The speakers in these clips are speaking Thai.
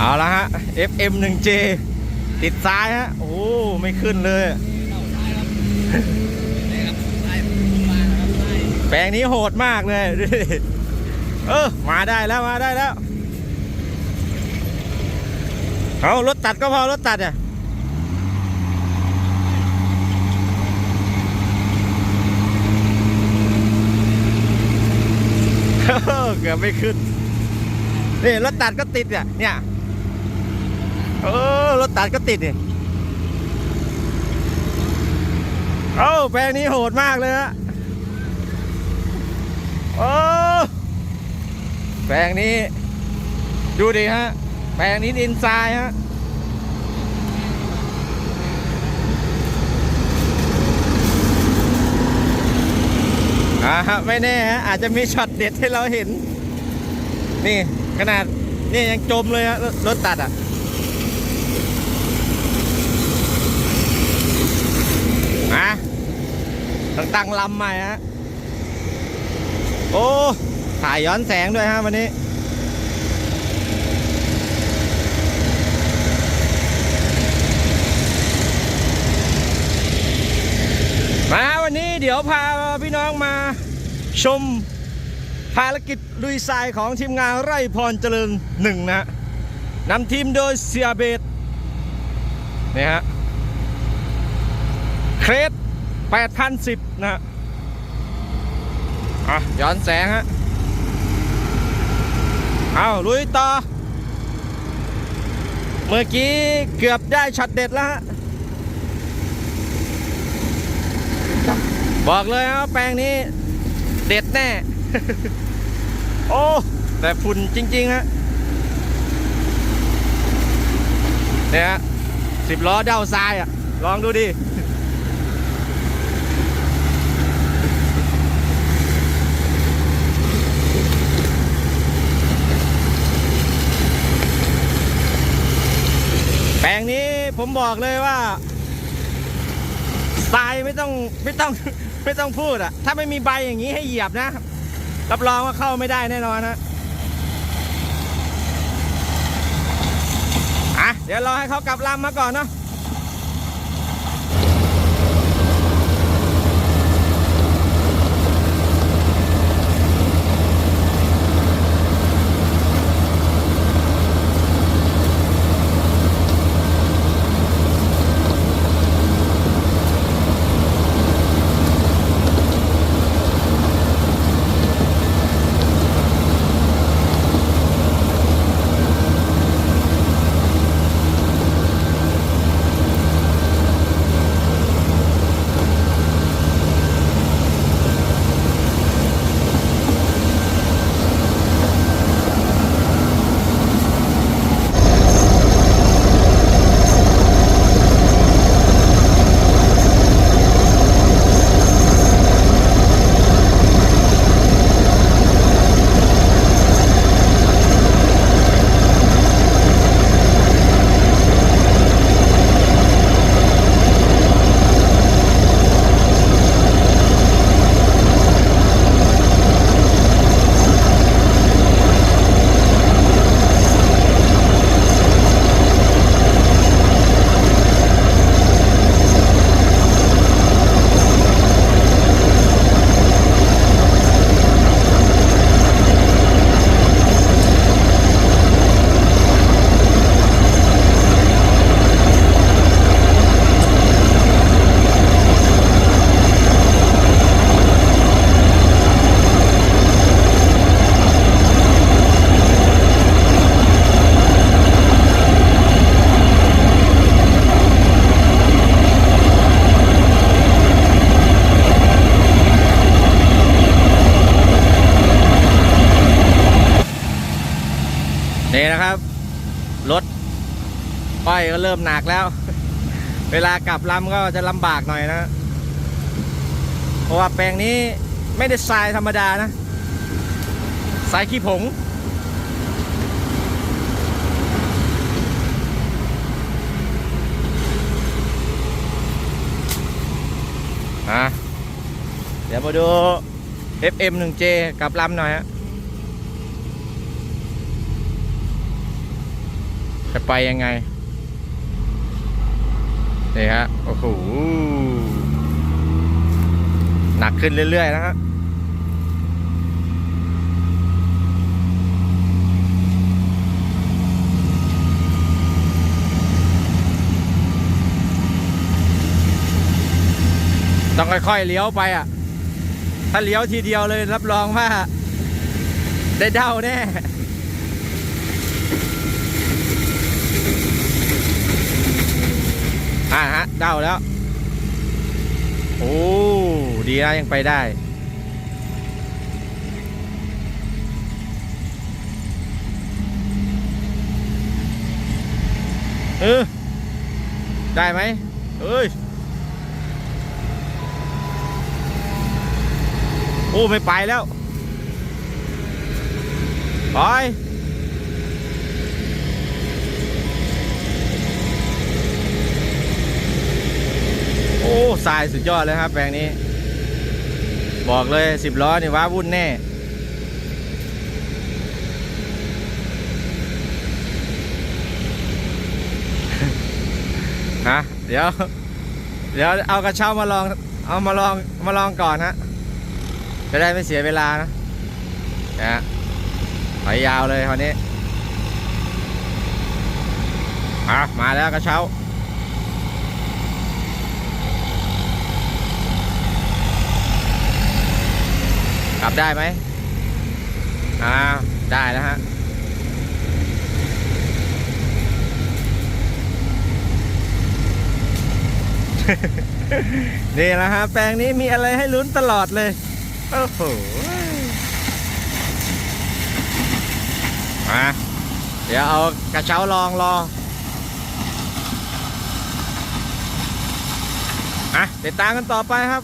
เอาละฮะ FM 1J ติดซ้ายฮะ โอ้ไม่ขึ้นเลย แปลงนี้โหดมากเลยเออมาได้แล้วมาได้แล้วเอารถตัดก็พอรถตัดอะเกือบไม่ขึ้นนี่รถตัดก็ติดเนี่ยเนี่ย เออ รถตัดก็ติดนี่เอ้าแปลงนี้โหดมากเลยฮะโอ้แปลงนี้ ดูดิฮะ แปลงนี้ดินทรายฮะอ่าฮะไม่แน่ฮะอาจจะมีช็อตเด็ดให้เราเห็น นี่ ขนาด นี่ยังจมเลยฮะรถตัดอะอะ ต้องตั้งลำใหม่ฮะ โอ้ ถ่ายย้อนแสงด้วยฮะวันนี้ มาวันนี้เดี๋ยวพาพี่น้องมาชมภารกิจลุยทรายของทีมงานไร่พรเจริญหนึ่งนะนำทีมโดยเสียเบสนี่ฮะ เครส 8,010นะฮะอะย้อนแสงฮะเอาลุยต่อ เมื่อกี้เกือบได้ช็อตเด็ดแล้วฮะ บอกเลยนะแปลงนี้เด็ดแน่ โอ้ แต่ฝุ่นจริง ๆ ฮะ เนี่ยสิบล้อเด้าทรายอะ ลองดูดิ แปลงนี้ ผมบอกเลยว่าทรายไม่ต้องไม่ต้องไม่ต้องพูดอะถ้าไม่มีใบอย่างนี้ให้เหยียบนะ รับรองว่าเข้าไม่ได้แน่นอนนะอะเดี๋ยวรอให้เขากลับลำมาก่อนเนาะ นี่นะครับ รถป้อยก็เริ่มหนักแล้ว เวลากลับลำก็จะลำบากหน่อยนะ เพราะว่าแปลงนี้ไม่ได้ทรายธรรมดานะทรายขี้ผง อะ เดี๋ยวมาดู FM 1J กับลำหน่อยฮะ จะไปยังไงนี่ฮะโอ้โหหนักขึ้นเรื่อยๆนะฮะต้องค่อยๆเลี้ยวไปอะ ถ้าเลี้ยวทีเดียวเลยรับรองว่า ได้เด้าแน่ อ่าฮะเด้าแล้ว โอ้ดีนะยังไปได้เออได้ไหมเอ้ย โอ้ ไม่ไปแล้ว ไป ทรายสุดยอดเลยครับแปลงนี้ บอกเลยสิบล้อนี่ว้าวุ่นแน่ฮะเดี๋ยว เดี๋ยวเอากระเช้ามาลอง เอามาลองมาลองก่อนฮะจะได้ไม่เสียเวลานะนะฮะไปยาวเลยคราวนี้อะมาแล้วกระเช้า กลับได้ไหมอ่าได้แล้วฮะนี่แหละฮะแปลงนี้มีอะไรให้ลุ้นตลอดเลย โอ้โหมาเดี๋ยวเอากระเช้าลองรออะติดตามกันต่อไปครับ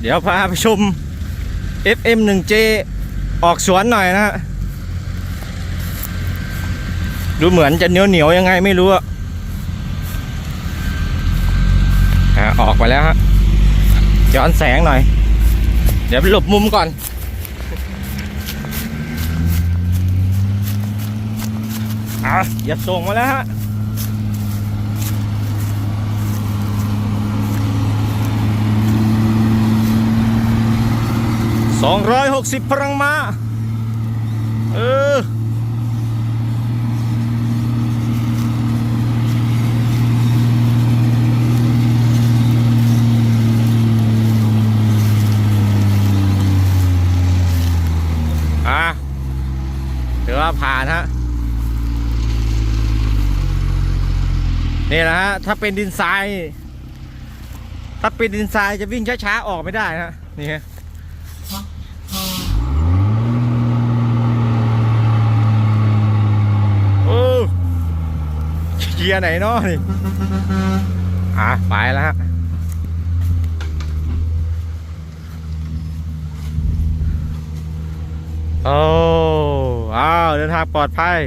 เดี๋ยวพาไปชม FM 1J ออกสวนหน่อยนะฮะดูเหมือนจะเหนียวเหนียวยังไงไม่รู้อะอะออกไปแล้วฮะย้อนแสงหน่อย เดี๋ยวไปหลบมุมก่อน อะอย่าส่งมาแล้วฮะ สองร้อยหกสิบพลังม้าเอออะถือว่าผ่านฮะนี่แหละฮะ ถ้าเป็นดินทราย ถ้าเป็นดินทรายจะวิ่งช้าๆ ออกไม่ได้ฮะ นี่ฮะ กียไหนเนาะนี่อะไปแล้วฮะโอ้อ้าว เดินทางปลอดภัย